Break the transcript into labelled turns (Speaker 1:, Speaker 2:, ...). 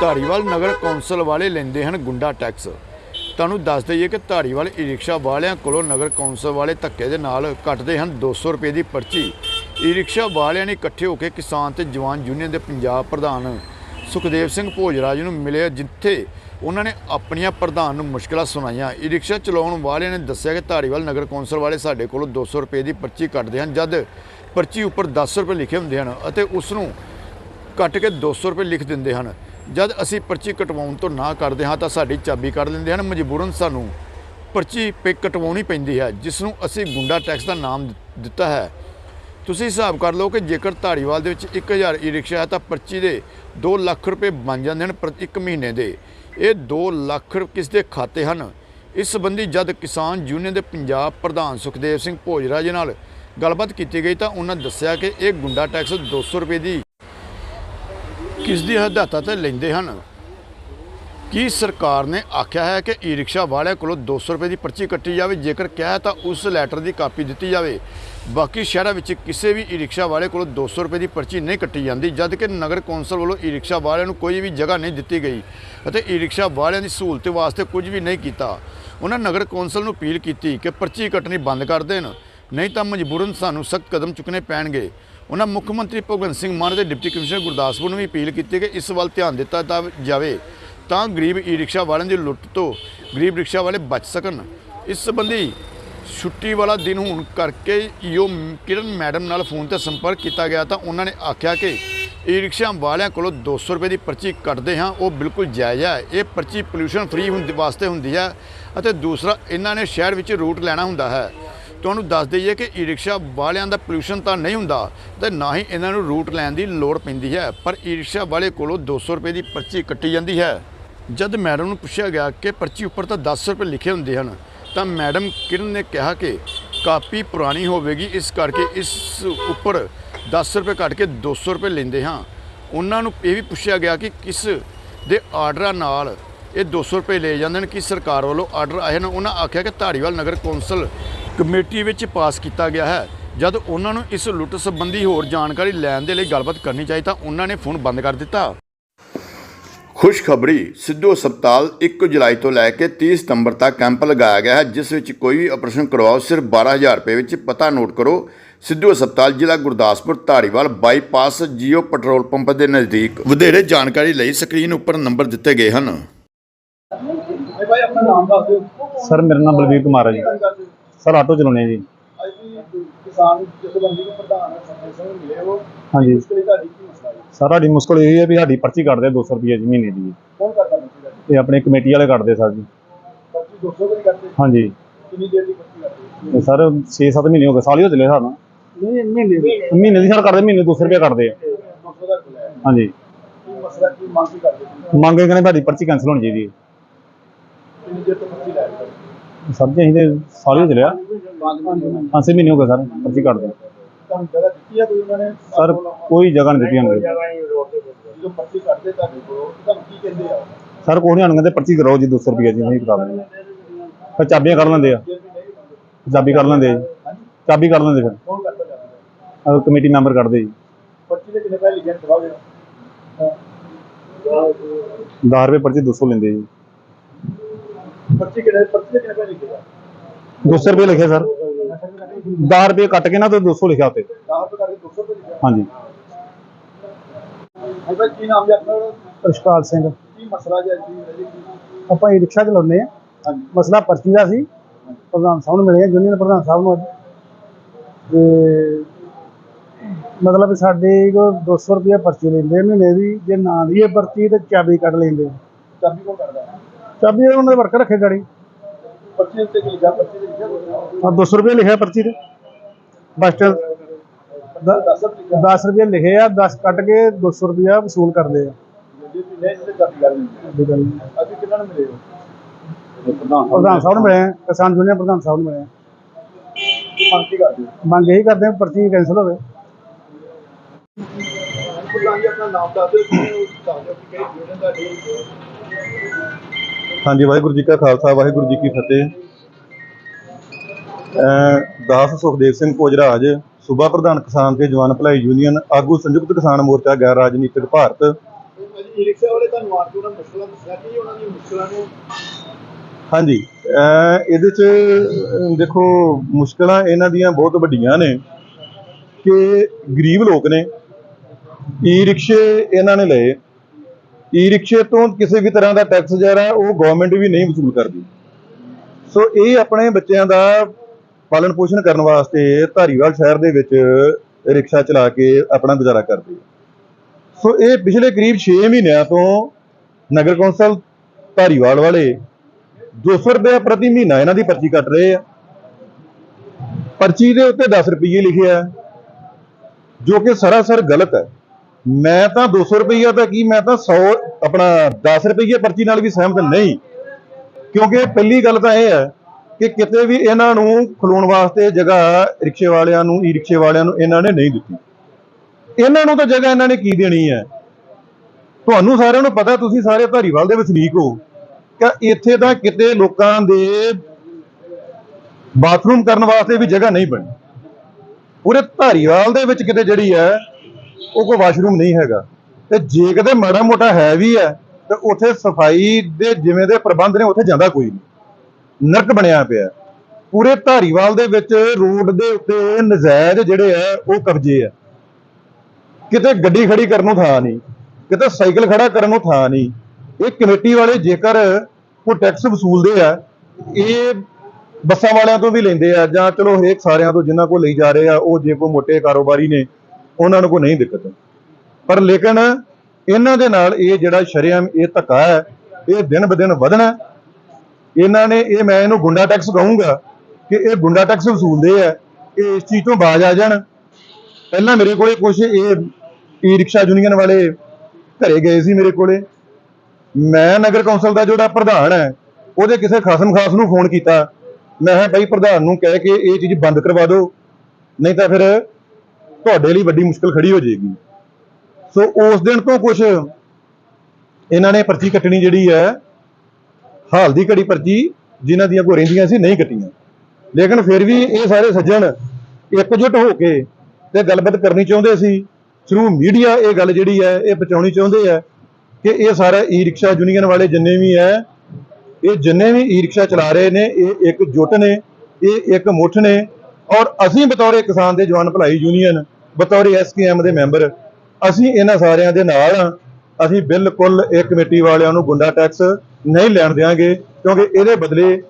Speaker 1: ਧਾਰੀਵਾਲ ਨਗਰ council ਵਾਲੇ ਲੈਂਦੇ ਹਨ ਗੁੰਡਾ ਟੈਕਸ। ਤੁਹਾਨੂੰ ਦੱਸ ਦਈਏ ਕਿ ਧਾਰੀਵਾਲ ਈ ਰਿਕਸ਼ਾ ਵਾਲਿਆਂ ਕੋਲੋਂ ਨਗਰ ਕੌਂਸਲ ਵਾਲੇ ਧੱਕੇ ਦੇ ਨਾਲ ਕੱਟਦੇ ਹਨ 200 ਰੁਪਏ ਦੀ ਪਰਚੀ। ਈ ਰਿਕਸ਼ਾ ਵਾਲਿਆਂ ਨੇ ਇਕੱਠੇ ਹੋ ਕੇ ਕਿਸਾਨ ਤੇ ਜਵਾਨ ਯੂਨੀਅਨ ਦੇ ਪੰਜਾਬ ਪ੍ਰਧਾਨ ਸੁਖਦੇਵ ਸਿੰਘ ਭੋਜਰਾਜ ਨੂੰ ਮਿਲੇ ਜਿੱਥੇ ਉਹਨਾਂ ਨੇ ਆਪਣੀਆਂ ਪ੍ਰਧਾਨ ਨੂੰ ਮੁਸ਼ਕਲਾਂ ਸੁਣਾਈਆਂ। ਈ ਰਿਕਸ਼ਾ ਚਲਾਉਣ ਵਾਲਿਆਂ ਨੇ ਦੱਸਿਆ ਕਿ ਧਾਰੀਵਾਲ ਨਗਰ ਕੌਂਸਲ ਵਾਲੇ ਸਾਡੇ ਕੋਲੋਂ 200 ਰੁਪਏ ਦੀ ਪਰਚੀ ਕੱਟਦੇ ਹਨ, ਜਦ ਪਰਚੀ ਉੱਪਰ 10 ਰੁਪਏ ਲਿਖੇ ਹੁੰਦੇ ਹਨ ਅਤੇ ਉਸ ਨੂੰ ਕੱਟ ਕੇ 200 ਰੁਪਏ ਲਿਖ ਦਿੰਦੇ ਹਨ। ਜਦ ਅਸੀਂ ਪਰਚੀ ਕਟਵਾਉਣ ਤੋਂ ਨਾ ਕਰਦੇ ਹਾਂ ਤਾਂ ਸਾਡੀ ਚਾਬੀ ਕੱਢ ਲੈਂਦੇ ਹਨ। ਮਜਬੂਰਨ ਸਾਨੂੰ ਪਰਚੀ ਪੇ ਕਟਵਾਉਣੀ ਪੈਂਦੀ ਹੈ ਜਿਸ ਨੂੰ ਅਸੀਂ ਗੁੰਡਾ ਟੈਕਸ ਦਾ ਨਾਮ ਦਿੱਤਾ ਹੈ। ਤੁਸੀਂ ਹਿਸਾਬ ਕਰ ਲਓ ਕਿ ਜੇਕਰ ਧਾਰੀਵਾਲ ਦੇ ਵਿੱਚ 1000 ਈ ਰਿਕਸ਼ਾ ਹੈ ਤਾਂ ਪਰਚੀ ਦੇ 2 ਲੱਖ ਰੁਪਏ ਬਣ ਜਾਂਦੇ ਹਨ ਪ੍ਰਤੀ ਇੱਕ ਮਹੀਨੇ ਦੇ। ਇਹ 2 ਲੱਖ ਕਿਸ ਦੇ ਖਾਤੇ ਹਨ? ਇਸ ਸੰਬੰਧੀ ਜਦ ਕਿਸਾਨ ਯੂਨੀਅਨ ਦੇ ਪੰਜਾਬ ਪ੍ਰਧਾਨ ਸੁਖਦੇਵ ਸਿੰਘ ਭੋਜਰਾ ਜੀ ਨਾਲ ਗੱਲਬਾਤ ਕੀਤੀ ਗਈ ਤਾਂ ਉਹਨਾਂ ਦੱਸਿਆ ਕਿ ਇਹ ਗੁੰਡਾ ਟੈਕਸ 200 ਰੁਪਏ ਦੀ ਕਿਸ ਦੀ ਹਦਾਇਤਾਂ ਤੇ ਲੈਂਦੇ ਹਨ? ਕੀ ਸਰਕਾਰ ਨੇ ਆਖਿਆ ਹੈ ਕਿ ਈ ਰਿਕਸ਼ਾ ਵਾਲਿਆਂ ਕੋਲੋਂ 200 ਰੁਪਏ ਦੀ ਪਰਚੀ ਕੱਟੀ ਜਾਵੇ? ਜੇਕਰ ਕਿਹਾ ਤਾਂ ਉਸ ਲੈਟਰ ਦੀ ਕਾਪੀ ਦਿੱਤੀ ਜਾਵੇ। ਬਾਕੀ ਸ਼ਹਿਰਾਂ ਵਿੱਚ ਕਿਸੇ ਵੀ ਈ ਰਿਕਸ਼ਾ ਵਾਲੇ ਕੋਲੋਂ 200 ਰੁਪਏ ਦੀ ਪਰਚੀ ਨਹੀਂ ਕੱਟੀ ਜਾਂਦੀ ਜਦ ਕਿ ਨਗਰ ਕੌਂਸਲ ਵੱਲੋਂ ਈ ਰਿਕਸ਼ਾ ਵਾਲਿਆਂ ਨੂੰ ਕੋਈ ਵੀ ਜਗ੍ਹਾ ਨਹੀਂ ਦਿੱਤੀ ਗਈ ਅਤੇ ਈ ਰਿਕਸ਼ਾ ਵਾਲਿਆਂ ਦੀ ਸਹੂਲਤ ਵਾਸਤੇ ਕੁਝ ਵੀ ਨਹੀਂ ਕੀਤਾ। ਉਹਨਾਂ ਨਗਰ ਕੌਂਸਲ ਨੂੰ ਅਪੀਲ ਕੀਤੀ ਕਿ ਪਰਚੀ ਕੱਟਣੀ ਬੰਦ ਕਰ ਦੇਣ। ਨਹੀਂ ਤਾਂ ਮਜਬੂਰਨ ਸਾਨੂੰ ਸਖਤ ਕਦਮ ਚੁੱਕਣੇ ਪੈਣਗੇ। ਉਹਨਾਂ ਮੁੱਖ ਮੰਤਰੀ ਭਗਵੰਤ ਸਿੰਘ ਮਾਨ ਅਤੇ ਡਿਪਟੀ ਕਮਿਸ਼ਨਰ ਗੁਰਦਾਸਪੁਰ ਨੂੰ ਵੀ ਅਪੀਲ ਕੀਤੀ ਕਿ ਇਸ ਵੱਲ ਧਿਆਨ ਦਿੱਤਾ ਜਾਵੇ ਤਾਂ ਗਰੀਬ ਈ ਰਿਕਸ਼ਾ ਵਾਲਿਆਂ ਦੀ ਲੁੱਟ ਤੋਂ ਗਰੀਬ ਰਿਕਸ਼ਾ ਵਾਲੇ ਬਚ ਸਕਣ। ਇਸ ਸੰਬੰਧੀ ਛੁੱਟੀ ਵਾਲਾ ਦਿਨ ਹੋਣ ਕਰਕੇ ਈਓ ਕਿਰਨ ਮੈਡਮ ਨਾਲ ਫੋਨ ਤੇ ਸੰਪਰਕ ਕੀਤਾ ਗਿਆ ਤਾਂ ਉਹਨਾਂ ਨੇ ਆਖਿਆ ਕਿ ਈ ਰਿਕਸ਼ਾ ਵਾਲਿਆਂ ਕੋਲੋਂ 200 ਰੁਪਏ ਦੀ ਪਰਚੀ ਕੱਟਦੇ ਹਾਂ, ਉਹ ਬਿਲਕੁਲ ਜਾਇਜ਼ ਹੈ। ਇਹ ਪਰਚੀ ਪੋਲੂਸ਼ਨ ਫ੍ਰੀ ਹੁੰਦੀ, ਵਾਸਤੇ ਹੁੰਦੀ ਹੈ ਅਤੇ ਦੂਸਰਾ, ਇਹਨਾਂ ਨੇ ਸ਼ਹਿਰ ਵਿੱਚ ਰੂਟ ਲੈਣਾ ਹੁੰਦਾ ਹੈ। ਤੁਹਾਨੂੰ ਦੱਸ ਦਈਏ ਕਿ ਈ ਰਿਕਸ਼ਾ ਵਾਲਿਆਂ ਦਾ ਪੋਲੂਸ਼ਨ ਤਾਂ ਨਹੀਂ ਹੁੰਦਾ ਤੇ ਨਾ ਹੀ ਇਹਨਾਂ ਨੂੰ ਰੂਟ ਲੈਣ ਦੀ ਲੋੜ ਪੈਂਦੀ ਹੈ, ਪਰ ਈ ਰਿਕਸ਼ਾ ਵਾਲੇ ਕੋਲੋਂ 200 ਰੁਪਏ ਦੀ ਪਰਚੀ ਕੱਟੀ ਜਾਂਦੀ ਹੈ। ਜਦ ਮੈਡਮ ਨੂੰ ਪੁੱਛਿਆ ਗਿਆ ਕਿ ਪਰਚੀ ਉੱਪਰ ਤਾਂ 10 ਰੁਪਏ ਲਿਖੇ ਹੁੰਦੇ ਹਨ, ਤਾਂ ਮੈਡਮ ਕਿਰਨ ਨੇ ਕਿਹਾ ਕਿ ਕਾਪੀ ਪੁਰਾਣੀ ਹੋਵੇਗੀ, ਇਸ ਕਰਕੇ ਇਸ ਉੱਪਰ 10 ਰੁਪਏ ਕੱਟ ਕੇ 200 ਰੁਪਏ ਲੈਂਦੇ ਹਾਂ। ਉਹਨਾਂ ਨੂੰ ਇਹ ਵੀ ਪੁੱਛਿਆ ਗਿਆ ਕਿ ਕਿਸ ਦੇ ਆਰਡਰਾਂ ਨਾਲ ਇਹ 200 ਰੁਪਏ ਲਏ ਜਾਂਦੇ ਨੇ ਕਿ ਸਰਕਾਰ ਵੱਲੋਂ ਆਰਡਰ ਆਏ ਹਨ? ਉਹਨਾਂ ਆਖਿਆ ਕਿ ਧਾਰੀਵਾਲ ਨਗਰ ਕੌਂਸਲ ਕਮੇਟੀ ਵਿੱਚ ਪਾਸ ਕੀਤਾ ਗਿਆ ਹੈ। ਜਦ ਉਹਨਾਂ ਨੂੰ ਇਸ ਲੁੱਟ ਸੰਬੰਧੀ ਹੋਰ ਜਾਣਕਾਰੀ ਲੈਣ ਦੇ ਲਈ ਗੱਲਬਾਤ ਕਰਨੀ ਚਾਹੀ ਤਾਂ ਉਹਨਾਂ ਨੇ ਫੋਨ ਬੰਦ ਕਰ ਦਿੱਤਾ। ਖੁਸ਼ਖਬਰੀ ਸਿੱਧੂ ਹਸਪਤਾਲ 1 ਜੁਲਾਈ ਤੋਂ ਲੈ ਕੇ 30 ਸਤੰਬਰ ਤੱਕ ਕੈਂਪ ਲਗਾਇਆ ਗਿਆ ਹੈ ਜਿਸ ਵਿੱਚ ਕੋਈ ਵੀ ਆਪਰੇਸ਼ਨ ਕਰਵਾਓ ਸਿਰਫ 12000 ਰੁਪਏ ਵਿੱਚ ਪਤਾ ਨੋਟ ਕਰੋ। ਸਿੱਧੂ ਹਸਪਤਾਲ ਜ਼ਿਲ੍ਹਾ Gurdaspur Dhariwal bypass Jio petrol pump ਦੇ ਨਜ਼ਦੀਕ। ਵਧੇਰੇ ਜਾਣਕਾਰੀ ਲਈ ਸਕਰੀਨ ਉੱਪਰ ਨੰਬਰ ਦਿੱਤੇ ਗਏ ਹਨ।
Speaker 2: ਇਹ ਭਾਈ ਆਪਣਾ ਨਾਮ ਦੱਸ ਦਿਓ
Speaker 3: ਸਰ ਮੇਰਾ ਨਾਮ ਬਲਵੀਰ ਕੁਮਾਰ ਹੈ ਜੀ। ਸਰ ਆਟੋ ਚਲਾਉਣੇ ਜੀ।
Speaker 2: ਅੱਜ ਦੀ ਕਿਸਾਨ ਜਥੇਬੰਦੀ ਦੇ ਪ੍ਰਧਾਨ ਸੰਜੇ ਸਿੰਘ ਮਿਲੇ ਹੋ
Speaker 3: ਹਾਂਜੀ।
Speaker 2: ਇਸ ਲਈ ਤੁਹਾਡੀ ਕੀ ਮਸਲਾ ਹੈ
Speaker 3: ਸਰ ਸਾਡੀ ਮੁਸ਼ਕਲ ਇਹ ਹੈ ਵੀ ਸਾਡੀ ਪਰਚੀ ਕੱਟਦੇ ਆ 200 ਰੁਪਏ ਜੀ ਮਹੀਨੇ ਦੀ।
Speaker 2: ਕੌਣ ਕਰਦਾ ਬੱਚੀ ਦਾ
Speaker 3: ਤੇ ਆਪਣੇ ਕਮੇਟੀ ਵਾਲੇ ਕੱਟਦੇ ਸਰ ਜੀ।
Speaker 2: ਪਰਚੀ 200 ਰੁਪਏ ਦੀ ਕਰਦੇ
Speaker 3: ਹਾਂਜੀ।
Speaker 2: ਕਿੰਨੀ ਦੇਰ ਦੀ ਪਰਚੀ ਕਰਦੇ
Speaker 3: ਤੇ ਸਰ 6-7 ਮਹੀਨੇ ਹੋ ਗਏ ਸਾਲ ਹੀ ਹੋ ਚਲੇ ਸਾਨੂੰ
Speaker 2: ਨਹੀਂ ਮਹੀਨੇ ਦੀ।
Speaker 3: ਮਹੀਨੇ ਦੀ ਸਰ ਕਰਦੇ ਮਹੀਨੇ 200 ਰੁਪਏ ਕੱਟਦੇ ਆ।
Speaker 2: 200 ਦਾ ਖੁੱਲਾ ਹੈ?
Speaker 3: ਹਾਂਜੀ।
Speaker 2: ਕੀ ਮਸਲਾ ਕੀ ਮੰਗ ਕਰਦੇ?
Speaker 3: ਮੰਗੇ ਕਹਿੰਦੇ ਸਾਡੀ ਪਰਚੀ ਕੈਂਸਲ ਹੋਣੀ ਚਾਹੀਦੀ ਹੈ।
Speaker 2: ਕਿੰਨੀ ਦੇਰ ਤੋਂ ਪਰਚੀ ਲੈ ਰਹੇ ਹੋ
Speaker 3: ਸਰ ਜੀ ਅਸੀਂ ਤੇ ਸਾਲ ਹੀ ਚਲਿਆ
Speaker 2: ਪੰਜ ਮਹੀਨੇ
Speaker 3: 5 ਮਹੀਨੇ ਹੋ ਗਏ ਸਰ ਪਰਚੀ ਕੱਟਦੇ
Speaker 2: ਤੁਹਾਨੂੰ ਜਗ੍ਹਾ ਦਿੱਤੀ ਹੈ ਕੋਈ ਉਹਨਾਂ ਨੇ?
Speaker 3: ਸਰ ਕੋਈ ਜਗ੍ਹਾ ਨਹੀਂ ਦਿੱਤੀ ਸਾਨੂੰ
Speaker 2: ਜਦੋਂ ਪਰਚੀ ਕੱਢਦੇ ਤੁਹਾਡੇ ਕੋਲ ਤੁਹਾਨੂੰ ਕੀ ਕਹਿੰਦੇ ਆ?
Speaker 3: ਸਰ ਕੋਈ ਨਹੀਂ ਕਹਿੰਦੇ ਪਰਚੀ ਕਰਾਓ ਜੀ 200 ਰੁਪਏ ਜੀ ਨਹੀਂ ਕਰਾ ਦਿੰਦੇ। ਫਿਰ ਚਾਬੀਆਂ ਕੱਢ ਲੈਂਦੇ ਆ।
Speaker 2: ਜੇ
Speaker 3: ਚਾਬੀ ਕੱਢ ਲੈਂਦੇ ਆ ਜੀ। ਚਾਬੀ ਕੱਢ ਲੈਂਦੇ ਫਿਰ। ਕਮੇਟੀ ਮੈਂਬਰ ਕੱਢਦੇ ਜੀ।
Speaker 2: ਪਰਚੀ ਦੇ ਕਿੰਨੇ ਪੈਸੇ ਲਿਖੇ ਨੇ ਦਿਖਾਓ ਜਰਾ
Speaker 3: 10 ਰੁਪਏ ਪਰਚੀ 200 ਲੈਂਦੇ ਜੀ।
Speaker 2: ਪਰਚੀ ਕਿੰਨੇ ਪਰਚੀ ਦੇ ਕਿੰਨੇ ਪੈਸੇ ਲਿਖੇ ਆ
Speaker 3: 200 ਰੁਪਏ ਲਿਖਿਆ ਸਰ। 10 ਰੁਪਏ ਕੱਟ ਕੇ ਨਾ ਤੇ 200 ਲਿਖਿਆ ਉੱਤੇ।
Speaker 2: 10 ਰੁਪਏ ਕਰਕੇ 200 ਰੁਪਏ ਲਿਖਿਆ?
Speaker 3: ਹਾਂਜੀ।
Speaker 2: ਹਾਂ ਭਾਈ ਕੀ ਨਾਮ ਜੀ ਆਪਣਾ?
Speaker 4: ਪ੍ਰਸ਼ਪਾਲ ਸਿੰਘ।
Speaker 2: ਕੀ ਮਸਲਾ ਜੀ ਅੱਜ? ਕੀ
Speaker 4: ਆਪਾਂ ਇਹ ਰਿਕਸ਼ਾ ਚਲਾਉਂਦੇ ਆ
Speaker 2: ਹਾਂਜੀ।
Speaker 4: ਮਸਲਾ ਪਰਚੀ ਦਾ ਸੀ। ਪ੍ਰਧਾਨ ਸਾਹਿਬ ਨੂੰ ਮਿਲੇ ਆ ਯੂਨੀਅਨ ਪ੍ਰਧਾਨ ਸਾਹਿਬ ਨੂੰ ਅੱਜ। ਤੇ ਮਤਲਬ ਸਾਡੇ ਕੋਲ 200 ਰੁਪਏ ਪਰਚੀ ਲੈਂਦੇ ਮਹੀਨੇ ਦੀ। ਜੇ ਨਾ ਦੀ ਇਹ ਪਰਚੀ ਤੇ ਚਾਬੀ ਕੱਢ ਲੈਂਦੇ ਆ।
Speaker 2: ਚਾਬੀ ਕੌਣ ਕਰਦਾ ਹੈ?
Speaker 4: ਚਾਬੀ ਉਹਨਾਂ ਦੇ ਵਰਕਰ ਰੱਖੇ ਗਾੜੀ।
Speaker 2: ਪਰਚੀ ਉੱਤੇ ਕੀ ਲਿਖਿਆ? ਪਰਚੀ ਦੇ ਲਿਖਿਆ ਹੋਇਆ
Speaker 4: ਆ 200 ਰੁਪਏ ਲਿਖਿਆ ਪਰਚੀ ਤੇ। Bus stand.
Speaker 2: 10 ਰੁਪਏ ਲਿਖਿਆ
Speaker 4: 10 ਰੁਪਏ ਲਿਖੇ ਆ 10 ਕੱਟ ਕੇ 200 ਰੁਪਏ ਵਸੂਲ ਕਰਦੇ ਆ।
Speaker 2: ਅਸੀਂ ਕਿੰਨਾਂ ਨੂੰ ਮਿਲੇ ਹੋ
Speaker 4: ਪ੍ਰਧਾਨ ਸਾਹਿਬ ਨੂੰ। ਮਿਲੇ ਆ, ਕਿਸਾਨ ਯੂਨੀਅਨ ਪ੍ਰਧਾਨ ਸਾਹਿਬ ਨੂੰ ਮਿਲੇ ਆ।
Speaker 2: ਮੰਗ ਕੀ ਕਰਦੇ ਹੋ?
Speaker 4: ਮੰਗ ਇਹੀ ਕਰਦੇ ਆ ਪਰਚੀ ਕੈਂਸਲ ਹੋਵੇ।
Speaker 2: ਪ੍ਰਧਾਨ ਜੀ ਆਪਣਾ ਨਾਮ ਦੱਸ ਦਿਓ ਕਿ ਦੱਸ ਦਿਓ ਕਿ ਕਿਹੜੀ ਯੂਨੀਅਨ ਦਾ ਡੀ
Speaker 5: ਹਾਂਜੀ, ਵਾਹਿਗੁਰੂ ਜੀ ਕਾ ਖਾਲਸਾ, ਵਾਹਿਗੁਰੂ ਜੀ ਕੀ ਫਤਿਹ। ਦਾਸ ਸੁਖਦੇਵ ਸਿੰਘ ਕੋਜਰਾਜ, ਸੂਬਾ ਪ੍ਰਧਾਨ ਕਿਸਾਨ ਤੇ ਜਵਾਨ ਭਲਾਈ ਯੂਨੀਅਨ, ਆਗੂ ਸੰਯੁਕਤ ਕਿਸਾਨ ਮੋਰਚਾ, ਗੈਰ ਰਾਜਨੀਤਿਕ ਭਾਰਤ। ਹਾਂਜੀ, ਅਹ ਇਹਦੇ ਚ ਦੇਖੋ, ਮੁਸ਼ਕਲਾਂ ਇਹਨਾਂ ਦੀਆਂ ਬਹੁਤ ਵੱਡੀਆਂ ਨੇ ਕਿ ਗਰੀਬ ਲੋਕ ਨੇ ਈ ਰਿਕਸ਼ੇ ਇਹਨਾਂ ਨੇ ਲਏ। ਈ ਰਿਕਸ਼ੇ ਤੋਂ ਕਿਸੇ ਵੀ ਤਰ੍ਹਾਂ ਦਾ ਟੈਕਸ ਜਿਹੜਾ ਉਹ ਗਵਰਨਮੈਂਟ ਵੀ ਨਹੀਂ ਵਸੂਲ ਕਰਦੀ। ਸੋ ਇਹ ਆਪਣੇ ਬੱਚਿਆਂ ਦਾ ਪਾਲਣ ਪੋਸ਼ਣ ਕਰਨ ਵਾਸਤੇ ਧਾਰੀਵਾਲ ਸ਼ਹਿਰ ਦੇ ਵਿੱਚ ਰਿਕਸ਼ਾ ਚਲਾ ਕੇ ਆਪਣਾ ਗੁਜ਼ਾਰਾ ਕਰਦੇ ਸੋ ਇਹ ਪਿਛਲੇ ਕਰੀਬ 6 ਮਹੀਨਿਆਂ ਤੋਂ ਨਗਰ ਕੌਂਸਲ ਧਾਰੀਵਾਲ ਵਾਲੇ 200 ਰੁਪਏ ਪ੍ਰਤੀ ਮਹੀਨਾ ਇਹਨਾਂ ਦੀ ਪਰਚੀ ਕੱਟ ਰਹੇ ਆ। ਪਰਚੀ ਦੇ ਉੱਤੇ 10 ਰੁਪਏ ਲਿਖਿਆ ਜੋ ਕਿ ਸਰਾਸਰ ਗਲਤ ਹੈ। ਮੈਂ ਤਾਂ 200 ਰੁਪਈਆ ਤਾਂ ਕੀ, ਮੈਂ ਤਾਂ 100 ਆਪਣਾ 10 ਰੁਪਈਏ ਪਰਚੀ ਨਾਲ ਵੀ ਸਹਿਮਤ ਨਹੀਂ। ਕਿਉਂਕਿ ਪਹਿਲੀ ਗੱਲ ਤਾਂ ਇਹ ਹੈ ਕਿ ਕਿਤੇ ਵੀ ਇਹਨਾਂ ਨੂੰ ਖਲੋਣ ਵਾਸਤੇ ਜਗ੍ਹਾ ਰਿਕਸ਼ੇ ਵਾਲਿਆਂ ਨੂੰ ਈ ਰਿਕਸ਼ੇ ਵਾਲਿਆਂ ਨੂੰ ਇਹਨਾਂ ਨੇ ਨਹੀਂ ਦਿੱਤੀ। ਇਹਨਾਂ ਨੂੰ ਤਾਂ ਜਗ੍ਹਾ ਇਹਨਾਂ ਨੇ ਕੀ ਦੇਣੀ ਹੈ? ਤੁਹਾਨੂੰ ਸਾਰਿਆਂ ਨੂੰ ਪਤਾ, ਤੁਸੀਂ ਸਾਰੇ ਧਾਰੀਵਾਲ ਦੇ ਵਸਨੀਕ ਹੋ। ਕਿ ਇੱਥੇ ਤਾਂ ਕਿਤੇ ਲੋਕਾਂ ਦੇ ਬਾਥਰੂਮ ਕਰਨ ਵਾਸਤੇ ਵੀ ਜਗ੍ਹਾ ਨਹੀਂ ਬਣੀ। ਪੂਰੇ ਧਾਰੀਵਾਲ ਦੇ ਵਿੱਚ ਕਿਤੇ ਜਿਹੜੀ ਹੈ ਉਹ ਕੋਈ ਵਾਸ਼ਰੂਮ ਨਹੀਂ ਹੈਗਾ। ਤੇ ਜੇ ਕਿਤੇ ਮਾੜਾ ਮੋਟਾ ਹੈ ਵੀ ਹੈ, ਤੇ ਉੱਥੇ ਸਫ਼ਾਈ ਦੇ ਜਿਵੇਂ ਦੇ ਪ੍ਰਬੰਧ ਨੇ, ਉੱਥੇ ਜਾਂਦਾ ਕੋਈ ਨਹੀਂ। ਨਰਕ ਬਣਿਆ ਪਿਆ। ਪੂਰੇ ਧਾਰੀਵਾਲ ਦੇ ਵਿੱਚ ਰੋਡ ਦੇ ਉੱਤੇ ਨਜਾਇਜ਼ ਜਿਹੜੇ ਆ, ਉਹ ਕਬਜ਼ੇ ਆ। ਕਿਤੇ ਗੱਡੀ ਖੜੀ ਕਰਨ ਨੂੰ ਥਾਂ ਨਹੀਂ, ਕਿਤੇ ਸਾਈਕਲ ਖੜਾ ਕਰਨ ਨੂੰ ਥਾਂ ਨਹੀਂ। ਇਹ ਕਮੇਟੀ ਵਾਲੇ ਜੇਕਰ ਕੋਈ ਟੈਕਸ ਵਸੂਲਦੇ ਆ, ਇਹ ਬੱਸਾਂ ਵਾਲਿਆਂ ਤੋਂ ਵੀ ਲੈਂਦੇ ਆ, ਜਾਂ ਚਲੋ ਹਰੇਕ ਸਾਰਿਆਂ ਤੋਂ ਜਿਨ੍ਹਾਂ ਕੋਲ ਲਈ ਜਾ ਰਹੇ ਆ, ਉਹ ਜੇ ਕੋਈ ਮੋਟੇ ਕਾਰੋਬਾਰੀ ਨੇ ਉਹਨਾਂ ਨੂੰ ਕੋਈ ਨਹੀਂ ਦਿੱਕਤ। ਪਰ ਲੇਕਿਨ ਇਹਨਾਂ ਦੇ ਨਾਲ ਇਹ ਜਿਹੜਾ ਸ਼ਰੇਆਮ ਇਹ ਧੱਕਾ ਹੈ, ਇਹ ਦਿਨ ਬ ਵਧਣਾ ਇਹਨਾਂ ਨੇ ਇਹ ਮੈਂ ਇਹਨੂੰ ਗੁੰਡਾ ਟੈਕਸ ਕਹੂੰਗਾ ਕਿ ਇਹ ਗੁੰਡਾ ਟੈਕਸ ਵਸੂਲਦੇ ਆ ਇਹ ਇਸ ਚੀਜ਼ ਤੋਂ ਬਾਜ ਆ ਜਾਣ। ਪਹਿਲਾਂ ਮੇਰੇ ਕੋਲੇ ਕੁਝ ਇਹ ਈ ਰਿਕਸ਼ਾ ਯੂਨੀਅਨ ਵਾਲੇ ਘਰੇ ਗਏ ਸੀ ਮੇਰੇ ਕੋਲੇ। ਮੈਂ ਨਗਰ ਕੌਂਸਲ ਦਾ ਜਿਹੜਾ ਪ੍ਰਧਾਨ ਹੈ, ਉਹਦੇ ਕਿਸੇ ਖਾਸਮ ਖਾਸ ਨੂੰ ਫੋਨ ਕੀਤਾ। ਮੈਂ ਕਿਹਾ ਭਾਈ ਪ੍ਰਧਾਨ ਨੂੰ ਕਹਿ ਕੇ ਇਹ ਚੀਜ਼ ਬੰਦ ਕਰਵਾ ਦਿਓ। ਨਹੀਂ ਤਾਂ ਫਿਰ ਤੁਹਾਡੇ ਲਈ ਵੱਡੀ ਮੁਸ਼ਕਲ ਖੜੀ ਹੋ ਜਾਏਗੀ। ਸੋ ਉਸ ਦਿਨ ਤੋਂ ਕੁਝ ਇਹਨਾਂ ਨੇ ਪਰਚੀ ਕੱਟਣੀ ਜਿਹੜੀ ਹੈ, ਹਾਲ ਦੀ ਘੜੀ ਪਰਚੀ ਜਿਨ੍ਹਾਂ ਦੀਆਂ ਕੋ ਰਹਿੰਦੀਆਂ ਸੀ, ਨਹੀਂ ਕੱਟੀਆਂ। ਲੇਕਿਨ ਫਿਰ ਵੀ ਇਹ ਸਾਰੇ ਸੱਜਣ ਇਕਜੁੱਟ ਹੋ ਕੇ ਤੇ ਗੱਲਬਾਤ ਕਰਨੀ ਚਾਹੁੰਦੇ ਸੀ। ਥਰੂ ਮੀਡੀਆ ਇਹ ਗੱਲ ਜਿਹੜੀ ਹੈ, ਇਹ ਪਹੁੰਚਾਉਣੀ ਚਾਹੁੰਦੇ ਆ ਕਿ ਇਹ ਸਾਰਾ ਈ ਰਿਕਸ਼ਾ ਯੂਨੀਅਨ ਵਾਲੇ ਜਿੰਨੇ ਵੀ ਹੈ, ਇਹ ਜਿੰਨੇ ਵੀ ਈ ਰਿਕਸ਼ਾ ਚਲਾ ਰਹੇ ਨੇ, ਇਹ ਇੱਕ ਜੁੱਟ ਨੇ, ਇਹ ਇੱਕ ਮੁੱਠ ਨੇ ਔਰ ਅਸੀਂ ਬਤੌਰੇ ਕਿਸਾਨ ਦੇ ਜਵਾਨ ਭਲਾਈ ਯੂਨੀਅਨ, ਬਤੌਰੇ ਐਸਕੇਐਮ ਦੇ ਮੈਂਬਰ, ਅਸੀਂ ਇਹਨਾਂ ਸਾਰਿਆਂ ਦੇ ਨਾਲ ਅਸੀਂ ਬਿਲਕੁਲ ਇਹ ਕਮੇਟੀ ਵਾਲਿਆਂ ਨੂੰ ਗੁੰਡਾ ਟੈਕਸ ਨਹੀਂ ਲੈਣ ਦਿਆਂਗੇ, ਕਿਉਂਕਿ ਇਹਦੇ ਬਦਲੇ